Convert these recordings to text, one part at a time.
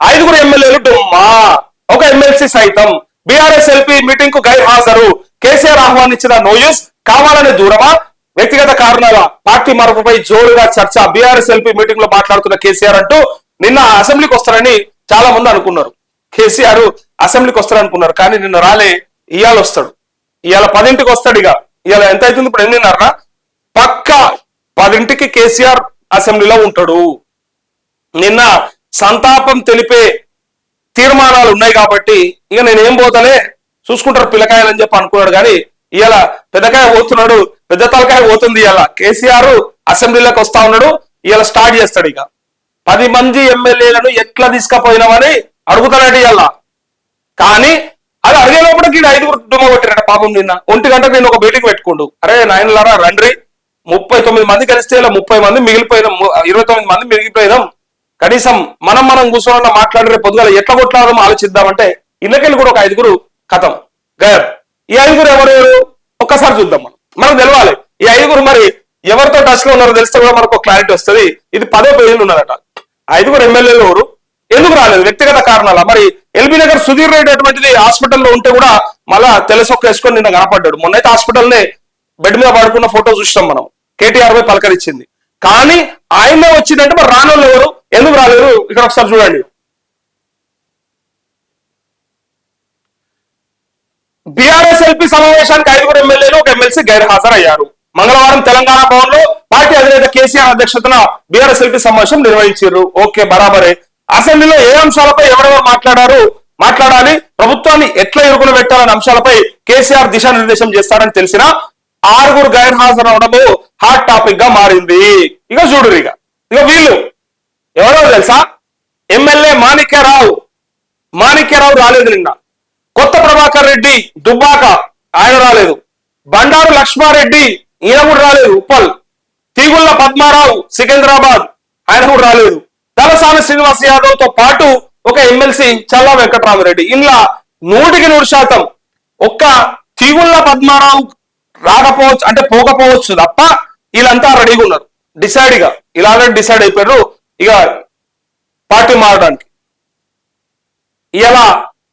ఐదుగురు ఎమ్మెల్యేలు డుమ్మా ఒక ఎమ్మెల్సీ సైతం బీఆర్ఎస్ ఎల్పీ మీటింగ్కు గైర్ హాజరు కేసీఆర్ ఆహ్వానించిన నోయూస్ కావాలనే దూరమా? వ్యక్తిగత కారణాల పార్టీ మార్పుపై జోరుగా చర్చ బీఆర్ఎస్ ఎల్పీ మీటింగ్లో మాట్లాడుతున్న కేసీఆర్ అంటూ నిన్న అసెంబ్లీకి వస్తారని చాలా మంది అనుకున్నారు. కేసీఆర్ అసెంబ్లీకి వస్తారనుకున్నారు కానీ నిన్న రాలే ఇవాళ వస్తాడు. ఇవాళ పదింటికి వస్తాడు ఇక. ఇవాళ ఎంత అవుతుంది ఇప్పుడు ఎన్నిన్నర పక్క పదింటికి కేసీఆర్ అసెంబ్లీలో ఉంటాడు. నిన్న సంతాపం తెలిపే తీర్మానాలు ఉన్నాయి కాబట్టి ఇక నేను ఏం పోతానే చూసుకుంటారు పిల్లకాయలు అని చెప్పి అనుకున్నాడు కానీ ఇవాళ పెద్దకాయ పోతున్నాడు పెద్ద తలకాయ పోతుంది ఇలా కేసీఆర్ అసెంబ్లీలోకి వస్తా ఉన్నాడు ఇలా స్టార్ట్ చేస్తాడు ఇక. పది మంది ఎమ్మెల్యేలను ఎట్లా తీసుకుపోయినామని అడుగుతాడట ఇలా కానీ అది అడిగే లోపలికి ఐదుగురు డుమ్మ కొట్టిరట పాపం నిన్న. ఒంటి గంటకు నేను ఒక మీటింగ్ పెట్టుకోండు. అరే నాయనలారా రండ్రి ముప్పై తొమ్మిది మంది కలిస్తే ఇలా ముప్పై మంది మిగిలిపోయినాం. ఇరవై తొమ్మిది మంది మిగిలిపోయినాం. కనీసం మనం మనం కూర్చోవాలన్నా మాట్లాడరే రేపు పొద్దుగాల ఎట్లా కొట్లాడదాం ఆలోచిద్దామంటే ఇళ్ళకెళ్ళి కూడా ఒక ఐదుగురు కథం. గయర్ ఈ ఐదుగురు ఎవరు ఒక్కసారి చూద్దాం మనం. మనకు తెలవాలి ఈ ఐదుగురు మరి ఎవరితో టచ్లో ఉన్నారో తెలిస్తే కూడా మనకు క్లారిటీ వస్తుంది. ఇది పదో పేజీలు ఉన్నారట ఐదుగురు ఎమ్మెల్యేలు ఎవరు? ఎందుకు రాలేదు? వ్యక్తిగత కారణాల? మరి ఎల్బీ నగర్ సుధీర్ రెడ్డి అటువంటిది హాస్పిటల్లో ఉంటే కూడా మళ్ళా తెలుసొక్క వేసుకొని నిన్న కనపడ్డాడు. మొన్నైతే హాస్పిటల్నే బెడ్ మీద పడుకున్న ఫోటో చూసినాం మనం. కేటీఆర్ పై పలకరించింది. కానీ ఆయనే వచ్చిందంటే మరి రానోళ్ళు ఎవరు? ఎందుకు రాలేరు ఇక్కడ ఒకసారి చూడండి. బీఆర్ఎస్ ఎల్పీ సమావేశానికి ఐదుగురు ఎమ్మెల్యేలు ఒక ఎమ్మెల్సీ గైర్ అయ్యారు మంగళవారం తెలంగాణ భవన్లో పార్టీ అధినేత కేసీఆర్ అధ్యక్షతన బీఆర్ఎస్ ఎల్పీ సమావేశం నిర్వహించారు. ఓకే బరాబరే. అసెంబ్లీలో ఏ అంశాలపై ఎవరెవరు మాట్లాడారు? మాట్లాడాలి. ప్రభుత్వాన్ని ఎట్లా ఎరుకులు పెట్టాలనే అంశాలపై కేసీఆర్ దిశానిర్దేశం చేస్తారని తెలిసిన ఆరుగురు గైర్ అవడము హాట్ టాపిక్గా మారింది. ఇక చూడు ఇక. ఇక వీళ్ళు ఎవరో తెలుసా? ఎమ్మెల్యే మాణిక్యరావు. మాణిక్యరావు రాలేదు నిన్న. కొత్త ప్రభాకర్ రెడ్డి దుబ్బాక ఆయన రాలేదు. బండారు లక్ష్మారెడ్డి ఈయన కూడా రాలేదు. ఉప్పల్ తీగుళ్ళ పద్మారావు సికింద్రాబాద్ ఆయన కూడా రాలేదు. తలసాని శ్రీనివాస్ యాదవ్తో పాటు ఒక ఎమ్మెల్సీ చల్లా వెంకటరామరెడ్డి. ఇలా నూటికి నూరు శాతం ఒక్క తీగుళ్ళ పద్మారావు రాకపోవచ్చు అంటే పోకపోవచ్చు తప్ప వీళ్ళంతా రెడీగా ఉన్నారు. డిసైడ్గా ఇలా డిసైడ్ అయిపోయారు ఇక పార్టీ మారడానికి. ఇలా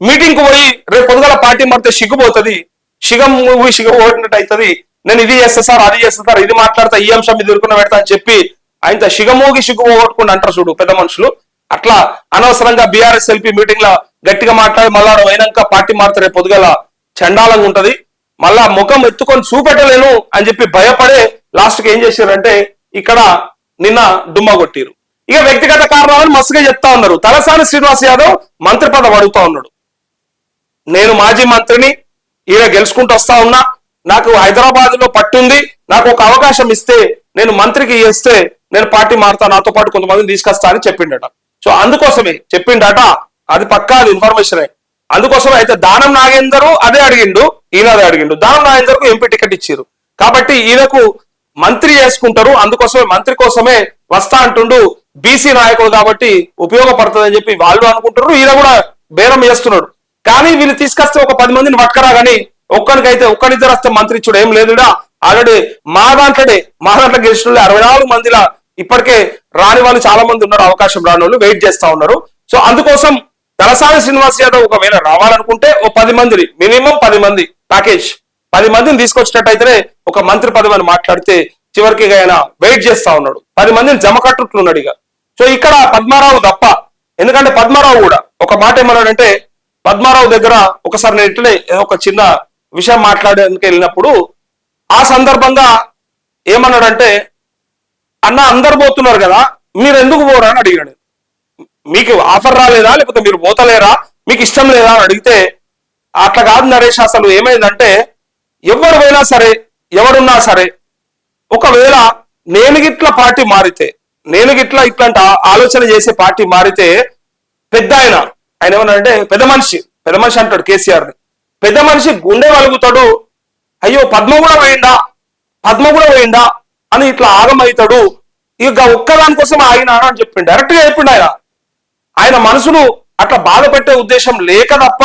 మీటింగ్కు పోయి రేపు పొద్దుగల పార్టీ మారితే సిగ్గుపోతుంది సిగం మూవీ సిగ్గుపోయినట్టు అవుతుంది నేను ఇది చేస్తా సార్ అది చేస్తా సార్ ఇది మాట్లాడతా ఈ అంశం మీద ఇరుకున్న పెడతా అని చెప్పి ఆయన సిగమూగి సిగ్గుపోగొట్టుకుని అంటారు చూడు పెద్ద మనుషులు. అట్లా అనవసరంగా బీఆర్ఎస్ ఎల్పీ మీటింగ్లో గట్టిగా మాట్లాడి మళ్ళా అయినాక పార్టీ మారితే రేపు పొద్దుగల చండాలంగా ఉంటది. మళ్ళా ముఖం ఎత్తుకొని చూపెట్టలేను అని చెప్పి భయపడే లాస్ట్కి ఏం చేశారంటే ఇక్కడ నిన్న దుమ్మ కొట్టిరు. ఇక వ్యక్తిగత కారణాలను మస్తుగా చెప్తా ఉన్నారు. తలసాని శ్రీనివాస్ యాదవ్ మంత్రి పదవి అడుగుతా ఉన్నాడు. నేను మాజీ మంత్రిని ఈయన గెలుచుకుంటూ వస్తా ఉన్నా. నాకు హైదరాబాద్లో పట్టుంది. నాకు ఒక అవకాశం ఇస్తే నేను మంత్రికి ఇస్తే నేను పార్టీ మారుతా నాతో పాటు కొంతమందిని తీసుకొస్తా అని చెప్పిండట. సో అందుకోసమే చెప్పిండట. అది పక్కా అది ఇన్ఫర్మేషన్. అందుకోసమే అయితే దానం నాగేందరు అదే అడిగిండు ఈయన అదే అడిగిండు. దానం నాగేందర్కు ఎంపీ టికెట్ ఇచ్చారు కాబట్టి ఈయనకు మంత్రి చేసుకుంటారు. అందుకోసమే మంత్రి కోసమే వస్తా అంటుండు. బీసీ నాయకుడు కాబట్టి ఉపయోగపడుతుందని చెప్పి వాళ్ళు అనుకుంటారు ఈయన కూడా బేరం చేస్తున్నాడు. కానీ వీళ్ళు తీసుకొస్తే ఒక పది మందిని పట్టుకరా కానీ ఒక్కరికైతే ఒక్కరిద్దరు వస్తే మంత్రి ఇచ్చుడు. ఏం లేదుడా ఆల్రెడీ మా దాంట్లోనే మా దాంట్లో గెలిచిన అరవై నాలుగు మందిలా ఇప్పటికే రాని వాళ్ళు చాలా మంది ఉన్నారు. అవకాశం రాని వాళ్ళు వెయిట్ చేస్తా ఉన్నారు. సో అందుకోసం తలసాని శ్రీనివాస్ యాదవ్ ఒకవేళ రావాలనుకుంటే ఓ పది మందిని మినిమం పది మంది ప్యాకేజ్ పది మందిని తీసుకొచ్చినట్టయితేనే ఒక మంత్రి పదవి అని మాట్లాడితే చివరికి ఆయన వెయిట్ చేస్తా ఉన్నాడు. పది మందిని జమ కట్టుట్లున్నాడు ఇక. సో ఇక్కడ పద్మారావు తప్ప ఎందుకంటే పద్మారావు కూడా ఒక మాట ఏమన్నాడంటే పద్మారావు దగ్గర ఒకసారి నేను ఇట్లనే ఒక చిన్న విషయం మాట్లాడడానికి వెళ్ళినప్పుడు ఆ సందర్భంగా ఏమన్నాడంటే అన్న అందరు పోతున్నారు కదా మీరు ఎందుకు పోరా? అని అడిగాడు మీకు ఆఫర్ రాలేదా? లేకపోతే మీరు పోతలేరా? మీకు ఇష్టం లేదా? అని అడిగితే అట్లా కాదు నరేష్ అసలు ఏమైందంటే ఎవరు పోయినా సరే ఎవరున్నా సరే ఒకవేళ నేను గిట్ల పార్టీ మారితే నేను గిట్లా ఇట్లాంటి ఆలోచన చేసే పార్టీ మారితే పెద్ద ఆయన ఆయన ఏమన్నాడంటే పెద్ద మనిషి పెద్ద మనిషి అంటాడు కేసీఆర్ని పెద్ద మనిషి గుండె వలుగుతాడు అయ్యో పద్మ కూడా పోయిందా పద్మ కూడా పోయిందా అని ఇట్లా ఆగమవుతాడు ఇక ఒక్కదాని కోసం ఆగినా అని చెప్పిండు. డైరెక్ట్గా చెప్పిండు ఆయన. ఆయన మనసును అట్లా బాధ పెట్టే ఉద్దేశం లేక తప్ప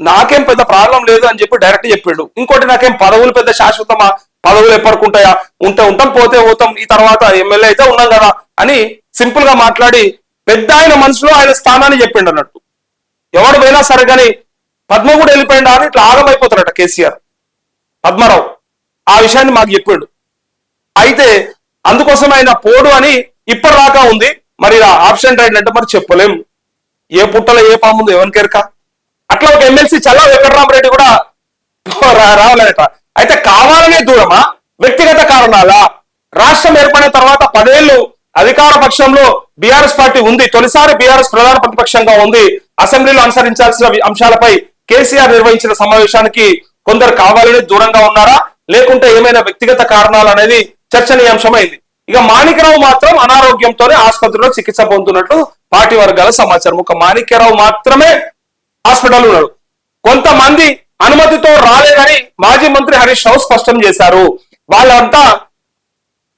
నాకేం పెద్ద ప్రాబ్లం లేదు అని చెప్పి డైరెక్ట్ చెప్పిండు. ఇంకోటి నాకేం పదవులు పెద్ద శాశ్వతమా పదవులు ఎప్పటికుంటాయా ఉంటే ఉంటాం పోతే పోతాం ఈ తర్వాత ఎమ్మెల్యే అయితే ఉన్నాం కదా అని సింపుల్గా మాట్లాడి పెద్ద ఆయన మనసులో ఆయన స్థానాన్ని చెప్పిండు అన్నట్టు. ఎవడు పోయినా సరే కానీ పద్మ కూడా వెళ్ళిపోయిండా అని ఇట్లా ఆగమైపోతారట కేసీఆర్. పద్మారావు. ఆ విషయాన్ని మాకు చెప్పిండు. అయితే అందుకోసం ఆయన పోడు అని ఇప్పటిదాకా ఉంది. మరి ఆప్షన్ రైడ్ అంటే మరి చెప్పలేం. ఏ పుట్టలో ఏ పాముందో ఎవరికెరక? అట్లా ఒక ఎమ్మెల్సీ చల్ల వెంకటరామరెడ్డి కూడా రావాలట అయితే కావాలనే దూరమా? వ్యక్తిగత కారణాలా? రాష్ట్రం ఏర్పడిన తర్వాత పదేళ్ళు అధికార పక్షంలో బీఆర్ఎస్ పార్టీ ఉంది. తొలిసారి బీఆర్ఎస్ ప్రధాన ప్రతిపక్షంగా ఉంది. అసెంబ్లీలో అనుసరించాల్సిన అంశాలపై కేసీఆర్ నిర్వహించిన సమావేశానికి కొందరు కావాలని దూరంగా ఉన్నారా? లేకుంటే ఏమైనా వ్యక్తిగత కారణాలు అనేది చర్చనీయాంశమైంది. ఇక మాణిక్యరావు మాత్రం అనారోగ్యంతోనే ఆసుపత్రిలో చికిత్స పొందుతున్నట్లు పార్టీ వర్గాల సమాచారం. ఒక మాణిక్యరావు మాత్రమే హాస్పిటల్ ఉన్నారు. కొంతమంది అనుమతితో రాలేదని మాజీ మంత్రి హరీష్ రావు స్పష్టం చేశారు. వాళ్ళంతా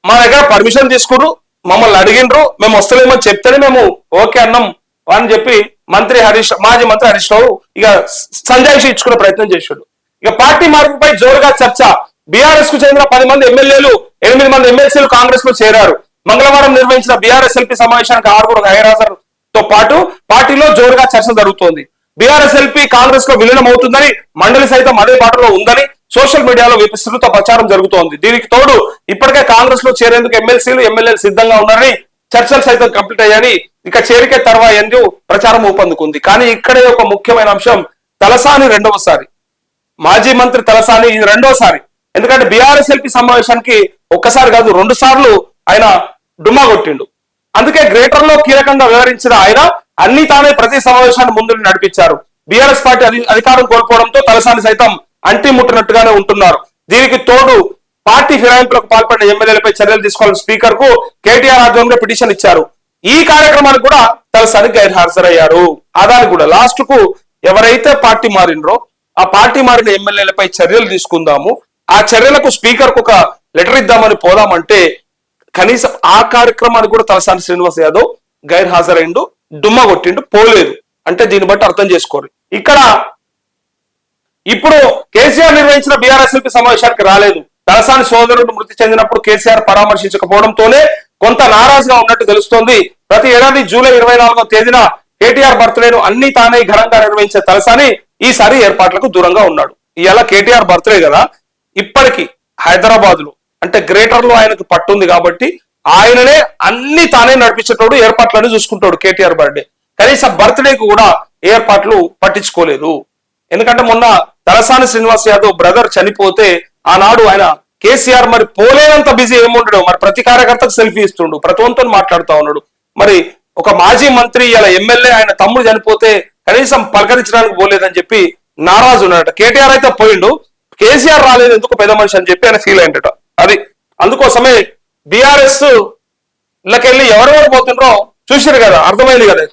మా దగ్గర పర్మిషన్ తీసుకురు మమ్మల్ని అడిగిండ్రు మేము వస్తలేమని చెప్తేనే మేము ఓకే అన్నాం అని చెప్పి మంత్రి హరీష్ మాజీ మంత్రి హరీష్ రావు ఇక సంజాయిషి ఇచ్చుకునే ప్రయత్నం చేశాడు. ఇక పార్టీ మార్పుపై జోరుగా చర్చ. బీఆర్ఎస్కు చెందిన పది మంది ఎమ్మెల్యేలు ఎనిమిది మంది ఎమ్మెల్సీలు కాంగ్రెస్లో చేరారు. మంగళవారం నిర్వహించిన బీఆర్ఎస్ ఎల్పీ సమావేశానికి ఆరుగురు హైరాజర్తో పాటు పార్టీలో జోరుగా చర్చ జరుగుతోంది. బీఆర్ఎస్ ఎల్పీ కాంగ్రెస్లో విలీనం అవుతుందని మండలి సైతం అదే బాటలో ఉందని సోషల్ మీడియాలో విస్తృత ప్రచారం జరుగుతోంది. దీనికి తోడు ఇప్పటికే కాంగ్రెస్లో చేరేందుకు ఎమ్మెల్సీలు ఎమ్మెల్యేలు సిద్ధంగా ఉన్నారని చర్చలు సైతం కంప్లీట్ అయ్యాయని ఇక చేరికే తర్వాత ఎందు ప్రచారం ఊపందుకుంది. కానీ ఇక్కడే ఒక ముఖ్యమైన అంశం తలసాని రెండవసారి. మాజీ మంత్రి తలసాని ఇది రెండోసారి. ఎందుకంటే బీఆర్ఎస్ ఎల్పీ సమావేశానికి ఒక్కసారి కాదు రెండు సార్లు ఆయన డుమ్మా కొట్టిండు. అందుకే గ్రేటర్లో కీలకంగా వ్యవహరించిన ఆయన అన్ని తానే ప్రతి సమావేశాన్ని ముందు నడిపించారు. బీఆర్ఎస్ పార్టీ అధి- అధికారం కోల్పోవడంతో తలసాని సైతం అంటి ముట్టినట్టుగానే ఉంటున్నారు. దీనికి తోడు పార్టీ ఫిరాయింపులకు పాల్పడిన ఎమ్మెల్యేలపై చర్యలు తీసుకోవాలని స్పీకర్కు కేటీఆర్ ఆధ్వర్యంలో పిటిషన్ ఇచ్చారు. ఈ కార్యక్రమానికి కూడా తలసాని గైర్ హాజరయ్యారు అదాని కూడా లాస్ట్కు ఎవరైతే పార్టీ మారినరో ఆ పార్టీ మారిన ఎమ్మెల్యేలపై చర్యలు తీసుకుందాము. ఆ చర్యలకు స్పీకర్కు ఒక లెటర్ ఇద్దామని పోదామంటే కనీసం ఆ కార్యక్రమానికి కూడా తలసాని శ్రీనివాస్ యాదవ్ గైర్ హాజరైండు డుమ్మ కొట్టిండు పోలేదు. అంటే దీన్ని బట్టి అర్థం చేసుకోరు. ఇక్కడ ఇప్పుడు కేసీఆర్ నిర్వహించిన బీఆర్ఎస్ఎల్పీ సమావేశానికి రాలేదు. తలసాని సోదరుడు మృతి చెందినప్పుడు కేసీఆర్ పరామర్శించకపోవడంతోనే కొంత నారాజుగా ఉన్నట్టు తెలుస్తోంది. ప్రతి ఏడాది జూలై ఇరవై నాలుగో తేదీన కేటీఆర్ బర్త్డేను అన్ని తానే ఘనంగా నిర్వహించే తలసాని ఈసారి ఏర్పాట్లకు దూరంగా ఉన్నాడు. ఇలా కేటీఆర్ బర్త్డే కదా. ఇప్పటికి హైదరాబాద్లో అంటే గ్రేటర్లో ఆయనకు పట్టుంది కాబట్టి ఆయననే అన్ని తానే నడిపించేటోడు ఏర్పాట్లన్నీ చూసుకుంటాడు కేటీఆర్ బర్త్డే. కనీసం బర్త్డేకి కూడా ఏర్పాట్లు పట్టించుకోలేదు. ఎందుకంటే మొన్న తలసాని శ్రీనివాస్ యాదవ్ బ్రదర్ చనిపోతే ఆనాడు ఆయన కేసీఆర్ మరి పోలేనంత బిజీ ఏముండడు. మరి ప్రతి కార్యకర్తకు సెల్ఫీ ఇస్తుండు. ప్రతి మాట్లాడుతూ ఉన్నాడు. మరి ఒక మాజీ మంత్రి ఇలా ఎమ్మెల్యే ఆయన తమ్ముడు చనిపోతే కనీసం పలకరించడానికి పోలేదని చెప్పి నారాజు ఉన్నాడట. కేటీఆర్ అయితే పోయిండు. కేసీఆర్ రాలేదు ఎందుకు పెద్ద మనిషి అని చెప్పి ఆయన ఫీల్ అయిందట అది అందుకోసమే బీఆర్ఎస్ లకెళ్ళి ఎవరెవరు పోతుండ్రో చూసారు కదా అర్థమైంది కదా.